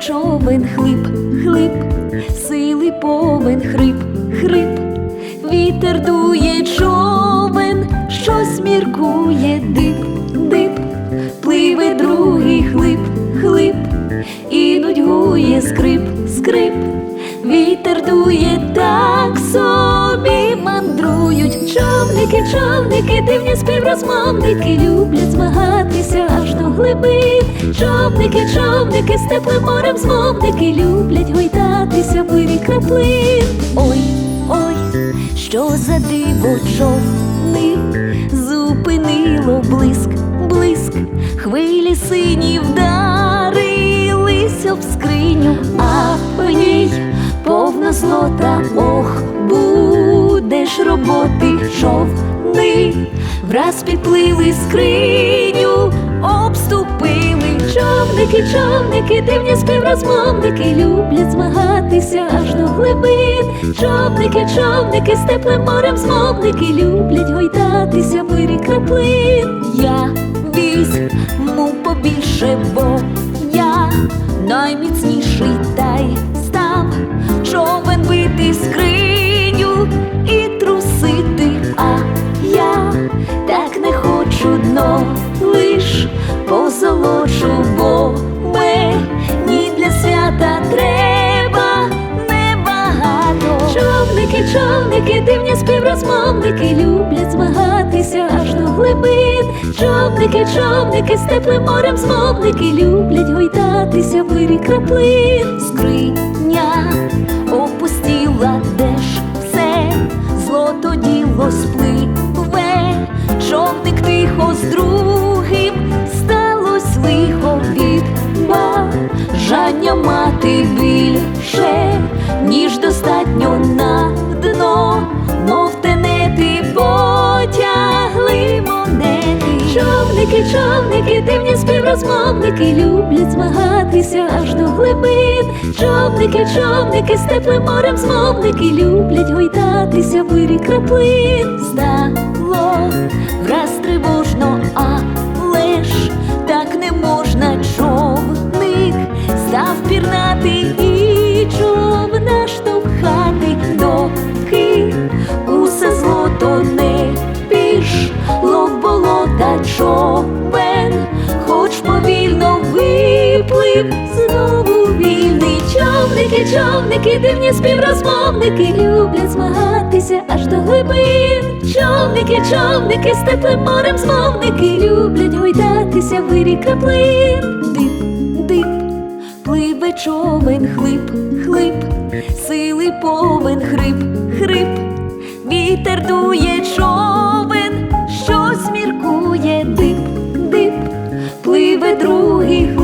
човен хлип, хлип, сили повен хрип, хрип, вітер дує човен, щось міркує дип, дип, пливе другий хлип, хлип, і нудьгує скрип, скрип, вітер дує так собі мандрують. Човники, човники, дивні співрозмовники, люблять змагатися аж до глибин. Човники, човники, з теплим морем змовники, люблять гойдатися в вирі краплин. Ой, ой, що за диво човни. Зупинило блиск, блиск, хвилі сині вдарились об скриню, а в ній повно злота, ох, будеш роботи човни, враз підплили скриню, обступили човники, човники, дивні співрозмовники, люблять змагатися аж до глибин. Човники, човники, з теплим морем змовники, люблять гойдатися вирі краплин. Я візьму побільше, бо я найміцніший та Човники, човники, дивні співрозмовники, люблять змагатися аж до глибин. Човники, човники, з теплим морем змовники, люблять гойдатися в вирі краплин. Скриня Човники, човники, дивні співрозмовники, люблять змагатися аж до глибин. Човники, човники, з теплим морем змовники, люблять гойдатися в вирі краплин. Стало враз тривожно, але ж так не можна човник став пірнати і човна штовхати доки усе злото не пішло в болота човен, хоч повільно виплив знову вільний човники, човники, дивні співрозмовники, люблять змагатися аж до глибин. Човники, човники, з теплим морем змовники, люблять гойдатися в вирі краплин. Дип, дип, пливе човен, хлип, хлип, сили повен, хрип, хрип, вітер дує човен, пливе